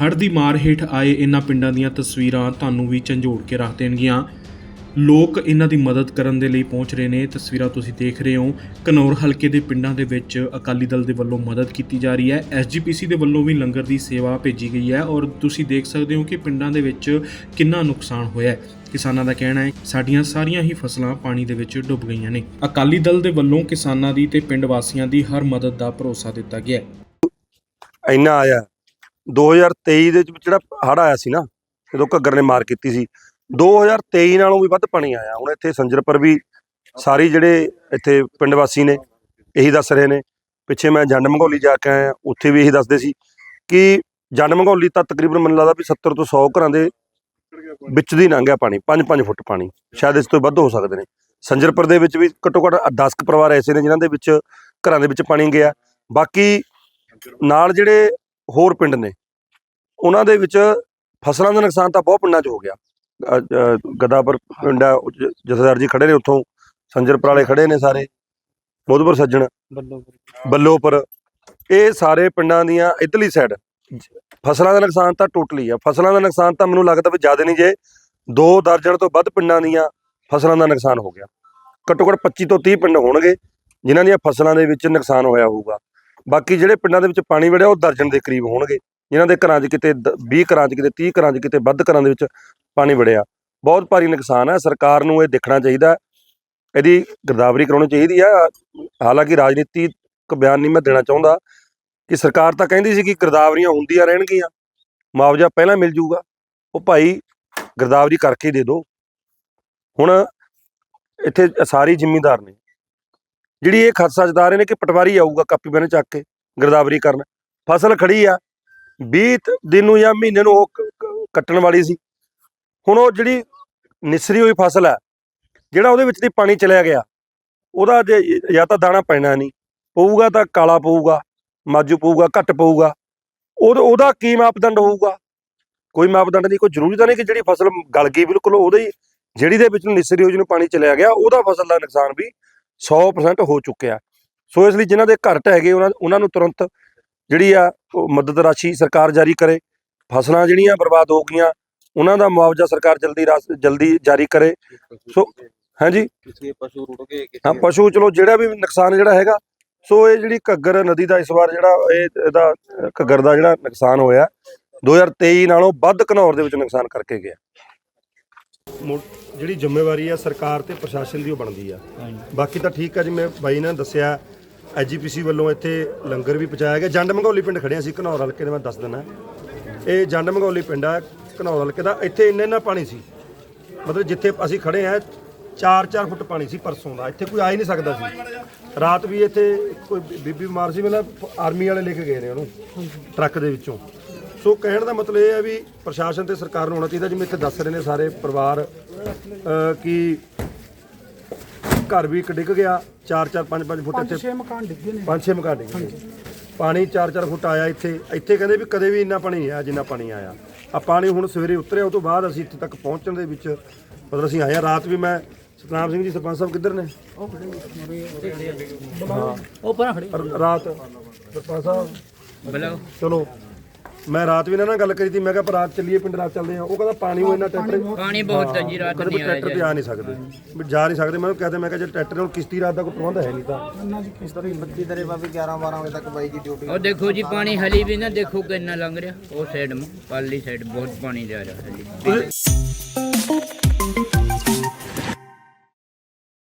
ਹੜ੍ਹ ਦੀ ਮਾਰ ਹੇਠ ਆਏ ਇਹਨਾਂ ਪਿੰਡਾਂ ਦੀਆਂ ਤਸਵੀਰਾਂ ਤੁਹਾਨੂੰ ਵੀ ਝੰਜੋੜ ਕੇ ਰੱਖ ਦੇਣਗੀਆਂ। ਲੋਕ ਇਹਨਾਂ ਦੀ ਮਦਦ ਕਰਨ ਦੇ ਲਈ ਪਹੁੰਚ ਰਹੇ ਨੇ। ਤਸਵੀਰਾਂ ਤੁਸੀਂ ਦੇਖ ਰਹੇ ਹੋ। ਕਨੌਰ ਹਲਕੇ ਦੇ ਪਿੰਡਾਂ ਦੇ ਵਿੱਚ ਅਕਾਲੀ ਦਲ ਦੇ ਵੱਲੋਂ ਮਦਦ ਕੀਤੀ ਜਾ ਰਹੀ ਹੈ। ਐਸਜੀਪੀਸੀ ਦੇ ਵੱਲੋਂ ਵੀ ਲੰਗਰ ਦੀ ਸੇਵਾ ਭੇਜੀ ਗਈ ਹੈ ਔਰ ਤੁਸੀਂ ਦੇਖ ਸਕਦੇ ਹੋ ਕਿ ਪਿੰਡਾਂ ਦੇ ਵਿੱਚ ਕਿੰਨਾ ਨੁਕਸਾਨ ਹੋਇਆ ਹੈ। ਕਿਸਾਨਾਂ ਦਾ ਕਹਿਣਾ ਹੈ, ਸਾਡੀਆਂ ਸਾਰੀਆਂ ਹੀ ਫਸਲਾਂ ਪਾਣੀ ਦੇ ਵਿੱਚ ਡੁੱਬ ਗਈਆਂ ਨੇ। ਅਕਾਲੀ ਦਲ ਦੇ ਵੱਲੋਂ ਕਿਸਾਨਾਂ ਦੀ ਤੇ ਪਿੰਡ ਵਾਸੀਆਂ ਦੀ ਹਰ ਮਦਦ ਦਾ ਭਰੋਸਾ ਦਿੱਤਾ ਗਿਆ ਹੈ। ਇੰਨਾ ਆਇਆ। 2023 ਦੇ ਵਿੱਚ ਜਿਹੜਾ ਹੜ ਆਇਆ ਸੀ ਨਾ, ਜਦੋਂ ਘੱਗਰ ਨੇ ਮਾਰ ਕੀਤੀ ਸੀ 2023 ਨਾਲੋਂ ਵੀ ਵੱਧ ਪਾਣੀ ਆਇਆ। ਹੁਣ ਇੱਥੇ ਸੰਜਰਪੁਰ ਵੀ ਸਾਰੇ ਜਿਹੜੇ ਇੱਥੇ ਪਿੰਡ ਵਾਸੀ ਨੇ, ਇਹੀ ਦੱਸ ਰਹੇ ਨੇ। ਪਿੱਛੇ ਮੈਂ ਜੰਡ ਮੰਗੋਲੀ ਜਾ ਕੇ ਆਇਆ, ਉੱਥੇ ਵੀ ਇਹੀ ਦੱਸਦੇ ਸੀ ਕਿ ਜੰਡ ਮੰਗੋਲੀ ਤਾਂ ਤਕਰੀਬਨ ਮੈਨੂੰ ਲੱਗਦਾ ਵੀ 70 ਤੋਂ 100 ਘਰਾਂ ਦੇ ਵਿੱਚ ਦੀ ਲੰਘਿਆ ਪਾਣੀ 5-5 ਫੁੱਟ ਪਾਣੀ। ਸ਼ਾਇਦ ਇਸ ਤੋਂ ਵੱਧ ਹੋ ਸਕਦੇ ਨੇ। ਸੰਜਰਪੁਰ ਦੇ ਵਿੱਚ ਵੀ ਘੱਟੋ ਘੱਟ 10 ਕੁ ਪਰਿਵਾਰ ਐਸੇ ਨੇ ਜਿਨ੍ਹਾਂ ਦੇ ਵਿੱਚ ਘਰਾਂ ਦੇ ਵਿੱਚ ਪਾਣੀ ਗਿਆ। ਬਾਕੀ ਨਾਲ ਜਿਹੜੇ ਹੋਰ ਪਿੰਡ ਨੇ। ਉਹਨਾਂ ਦੇ ਵਿੱਚ ਫਸਲਾਂ ਦਾ ਨੁਕਸਾਨ ਤਾਂ ਬਹੁਤ ਪਿੰਡਾਂ 'ਚ ਹੋ ਗਿਆ। ਗਦਾਪੁਰ ਪਿੰਡ ਆ ਜਥੇਦਾਰ ਜੀ ਖੜੇ ਨੇ ਉੱਥੋਂ। ਸੰਜਰਪੁਰ ਵਾਲੇ ਖੜੇ ਨੇ ਸਾਰੇ। ਮੋਦਪੁਰ ਸੱਜਣ। ਬੱਲੋਪੁਰ। ਇਹ ਸਾਰੇ ਪਿੰਡਾਂ ਦੀਆਂ ਇਧਰਲੀ ਸਾਈਡ ਫਸਲਾਂ ਦਾ ਨੁਕਸਾਨ ਤਾਂ ਟੋਟਲੀ ਆ। ਫਸਲਾਂ ਦਾ ਨੁਕਸਾਨ ਤਾਂ ਮੈਨੂੰ ਲੱਗਦਾ ਵੀ ਜ਼ਿਆਦਾ ਨਹੀਂ ਜੇ ਦੋ ਦਰਜਨ ਤੋਂ ਵੱਧ ਪਿੰਡਾਂ ਦੀਆਂ ਫਸਲਾਂ ਦਾ ਨੁਕਸਾਨ ਹੋ ਗਿਆ। ਘੱਟੋ ਘੱਟ 25 ਤੋਂ 30 ਪਿੰਡ ਹੋਣਗੇ ਜਿਨ੍ਹਾਂ ਦੀਆਂ ਫਸਲਾਂ ਦੇ ਵਿੱਚ ਨੁਕਸਾਨ ਹੋਇਆ ਹੋਊਗਾ। ਬਾਕੀ ਜਿਹੜੇ ਪਿੰਡਾਂ ਦੇ ਵਿੱਚ ਪਾਣੀ ਵੜਿਆ, ਉਹ ਦਰਜਨ ਦੇ ਕਰੀਬ ਹੋਣਗੇ। ਜਿਨ੍ਹਾਂ ਦੇ ਘਰਾਂ 'ਚ ਕਿਤੇ ਦ- 20 ਘਰਾਂ 'ਚ ਕਿਤੇ 30 ਘਰਾਂ 'ਚ ਕਿਤੇ ਵੱਧ ਘਰਾਂ ਦੇ ਵਿੱਚ ਪਾਣੀ ਵੜਿਆ। ਬਹੁਤ ਭਾਰੀ ਨੁਕਸਾਨ ਹੈ। ਸਰਕਾਰ ਨੂੰ ਇਹ ਦੇਖਣਾ ਚਾਹੀਦਾ ਇਹਦੀ ਗਰਦਾਵਰੀ ਕਰਾਉਣੀ ਚਾਹੀਦੀ ਆ ਹਾਲਾਂਕਿ ਰਾਜਨੀਤਿਕ ਬਿਆਨ ਨਹੀਂ ਮੈਂ ਦੇਣਾ ਚਾਹੁੰਦਾ। ਕਿ ਸਰਕਾਰ ਤਾਂ ਕਹਿੰਦੀ ਸੀ ਕਿ ਗਿਰਦਾਵਰੀਆਂ ਹੁੰਦੀਆਂ ਰਹਿਣਗੀਆਂ। ਮੁਆਵਜ਼ਾ ਪਹਿਲਾਂ ਮਿਲ ਜੂਗਾ ਉਹ ਭਾਈ ਗਿਰਦਾਵਰੀ ਕਰਕੇ ਦੇ ਦਿਓ। ਹੁਣ ਇੱਥੇ ਸਾਰੇ ਜ਼ਿਮੀਂਦਾਰ ਨੇ। ਜਿਹੜੀ ਇਹ ਖਦਸ਼ਾ ਜਤਾ ਰਹੇ ਨੇ ਕਿ ਪਟਵਾਰੀ ਆਊਗਾ ਕਾਪੀ ਬਣੇ ਚੱਕ ਕੇ, ਗਿਰਦਾਵਰੀ ਕਰਨ। ਫਸਲ ਖੜੀ ਆ 20 ਦਿਨ ਨੂੰ ਜਾਂ ਮਹੀਨੇ ਨੂੰ ਉਹ ਕੱਟਣ ਵਾਲੀ ਸੀ। ਹੁਣ ਉਹ ਜਿਹੜੀ ਨਿਸਰੀ ਹੋਈ ਫਸਲ ਹੈ ਜਿਹੜਾ ਉਹਦੇ ਵਿੱਚ ਦੀ ਪਾਣੀ ਚਲਿਆ ਗਿਆ, ਉਹਦਾ ਜੇ ਜਾਂ ਤਾਂ ਦਾਣਾ ਪੈਣਾ ਨਹੀਂ, ਪਊਗਾ ਤਾਂ ਕਾਲਾ ਪਊਗਾ ਮਾਜੂ ਪਊਗਾ, ਘੱਟ ਪਊਗਾ। ਉਹ ਉਹਦਾ ਕੀ ਮਾਪਦੰਡ ਹੋਊਗਾ? ਕੋਈ ਮਾਪਦੰਡ ਨਹੀਂ, ਕੋਈ ਜ਼ਰੂਰੀ ਤਾਂ ਨਹੀਂ ਕਿ ਜਿਹੜੀ ਫਸਲ ਗਲ ਗਈ ਬਿਲਕੁਲ ਉਹਦੇ ਜਿਹੜੀ ਦੇ ਵਿੱਚ ਨਿਸਰੀ ਹੋਈ ਜਿਹਨੂੰ ਪਾਣੀ ਚਲਿਆ ਗਿਆ, ਉਹਦਾ ਫਸਲ ਦਾ ਨੁਕਸਾਨ ਵੀ 100% ਹੋ ਚੁੱਕਿਆ। ਸੋ ਇਸ ਲਈ ਜਿਨ੍ਹਾਂ ਦੇ ਘਰ ਢਹਿ ਗਏ ਉਹਨਾਂ ਉਹਨਾਂ ਨੂੰ ਤੁਰੰਤ ਜਿਹੜੀ ਆ ਮਦਦ ਰਾਸ਼ੀ ਸਰਕਾਰ ਜਾਰੀ ਕਰੇ। ਫਸਲਾਂ ਜਿਹੜੀਆਂ ਬਰਬਾਦ ਹੋ ਗਈਆਂ ਉਹਨਾਂ ਦਾ ਮੁਆਵਜ਼ਾ ਸਰਕਾਰ ਜਲਦੀ ਜਲਦੀ ਜਾਰੀ ਕਰੇ। ਸੋ ਹਾਂਜੀ। ਕਿਸੇ ਪਸ਼ੂ ਰੁੜ ਗਏ ਕਿਸੇ ਹਾਂ ਪਸ਼ੂ ਚਲੋ ਜਿਹੜਾ ਵੀ ਨੁਕਸਾਨ ਜਿਹੜਾ ਹੈਗਾ ਸੋ ਇਹ ਜਿਹੜੀ ਘੱਗਰ ਨਦੀ ਦਾ ਇਸ ਵਾਰ ਜਿਹੜਾ ਇਹ ਇਹਦਾ ਘੱਗਰ ਦਾ ਜਿਹੜਾ ਨੁਕਸਾਨ ਹੋਇਆ 2023 ਨਾਲੋਂ ਵੱਧ ਘਨੌਰ ਦੇ ਵਿੱਚ ਨੁਕਸਾਨ ਕਰਕੇ ਗਿਆ। ਜਿਹੜੀ ਜ਼ਿੰਮੇਵਾਰੀ ਆ ਸਰਕਾਰ ਤੇ ਪ੍ਰਸ਼ਾਸਨ ਦੀ ਉਹ ਬਣਦੀ ਆ। ਬਾਕੀ ਤਾਂ ਠੀਕ ਆ ਜਿਵੇਂ ਬਾਈ ਨੇ ਦੱਸਿਆ ਐਜੀਪੀਸੀ ਵੱਲੋਂ ਇੱਥੇ ਲੰਗਰ ਵੀ ਪਹੁੰਚਾਇਆ ਗਿਆ। ਜੰਡ ਮੰਗੌਲੀ ਪਿੰਡ ਖੜਿਆ ਸੀ ਘਨੌਰ ਹਲਕੇ ਦੇ ਮੈਂ ਦੱਸ ਦਿੰਦਾ। ਇਹ ਜੰਡ ਮੰਗੌਲੀ ਪਿੰਡ ਆ ਘਨੌਰ ਹਲਕੇ ਦਾ। ਇੱਥੇ ਇੰਨਾ ਇੰਨਾ ਪਾਣੀ ਸੀ। ਮਤਲਬ ਜਿੱਥੇ ਅਸੀਂ ਖੜੇ ਆ 4-4 ਫੁੱਟ ਪਾਣੀ ਸੀ ਪਰਸੋਂ ਦਾ। ਇੱਥੇ ਕੋਈ ਆ ਹੀ ਨਹੀਂ ਸਕਦਾ ਸੀ। ਰਾਤ ਵੀ ਇੱਥੇ ਕੋਈ ਬੀਬੀ ਬਿਮਾਰ ਸੀ ਮਤਲਬ ਆਰਮੀ ਵਾਲੇ ਲੈ ਕੇ ਗਏ ਨੇ ਉਹਨੂੰ ਟਰੱਕ ਦੇ ਵਿੱਚੋਂ। ਸੋ ਕਹਿਣ ਦਾ ਮਤਲਬ ਇਹ ਹੈ ਵੀ ਪ੍ਰਸ਼ਾਸਨ ਤੇ ਸਰਕਾਰ ਨੂੰ ਹੋਣਾ ਚਾਹੀਦਾ ਜਿਵੇਂ ਇੱਥੇ ਦੱਸ ਰਹੇ ਨੇ ਸਾਰੇ ਪਰਿਵਾਰ ਕਿ ਘਰ ਵੀ ਇੱਕ ਡਿੱਗ ਗਿਆ 4-4 5-5 ਫੁੱਟ ਇੱਥੇ ਛੇ ਮਕਾਨ ਡਿੱਗੇ ਨੇ। ਪੰਜ ਛੇ ਮਕਾਨ ਡਿੱਗ ਪਾਣੀ 4-4 ਫੁੱਟ ਆਇਆ ਇੱਥੇ। ਇੱਥੇ ਕਹਿੰਦੇ ਵੀ ਕਦੇ ਵੀ ਇੰਨਾ ਪਾਣੀ ਨਹੀਂ ਆਇਆ ਜਿੰਨਾ ਪਾਣੀ ਆਇਆ। ਆ ਪਾਣੀ ਹੁਣ ਸਵੇਰੇ ਉਤਰਿਆ ਉਹ ਤੋਂ ਬਾਅਦ ਅਸੀਂ ਇੱਥੇ ਤੱਕ ਪਹੁੰਚਣ ਦੇ ਵਿੱਚ ਮਤਲਬ ਅਸੀਂ ਆਏ ਆ ਰਾਤ ਵੀ ਮੈਂ ਸਤਨਾਮ ਸਿੰਘ ਜੀ ਸਰਪੰਚ ਸਾਹਿਬ ਕਿੱਧਰ ਨੇ? ਉਹ ਪਰਾਂ ਖੜੇ। ਰਾਤ। ਸਰਪੰਚ ਸਾਹਿਬ। ਚਲੋ। ਮੈਂ ਰਾਤ ਵੀ ਇਹਨਾਂ ਨਾਲ ਗੱਲ ਕਰੀ ਸੀ ਮੈਂ ਕਿਹਾ ਪਰ ਰਾਤ ਚੱਲੀਏ ਪਿੰਡ ਰਾਤ ਚੱਲਦੇ ਆ ਉਹ ਕਹਿੰਦਾ ਪਾਣੀ ਉਹ ਇੰਨਾ ਟਰੈਕਟਰ ਪਾਣੀ ਬਹੁਤ ਹੈ ਜੀ ਰਾਤ ਕਹਿੰਦੇ ਵੀ ਟਰੈਕਟਰ ਤੇ ਆ ਨਹੀਂ ਸਕਦੇ। ਵੀ ਜਾ ਨਹੀਂ ਸਕਦੇ ਮੈਂ ਉਹਨੂੰ ਕਹਦੇ ਮੈਂ ਕਿਹਾ ਜੇ ਟਰੈਕਟਰ ਨਾਲ ਕਿਸ਼ਤੀ ਰਾਤ ਦਾ ਕੋਈ ਪ੍ਰਬੰਧ ਹੈ ਨਹੀਂ ਤਾਂ। ਬੱਤੀ ਦਰੇ ਬਾਬੀ 11 12 ਵਜੇ ਤੱਕ ਬਾਈ ਦੀ ਡਿਊਟੀ ਉਹ ਦੇਖੋ ਜੀ ਪਾਣੀ ਹਲੀ ਵੀ ਨਾ ਦੇਖੋ ਕਿੰਨਾ ਲੰਘ ਰਿਹਾ। ਉਹ ਸਾਈਡ ਮੇ ਪਾਲੀ ਸਾਈਡ ਬਹੁਤ ਪਾਣੀ ਜਾ ਰਿਹਾ ਹਲੀ।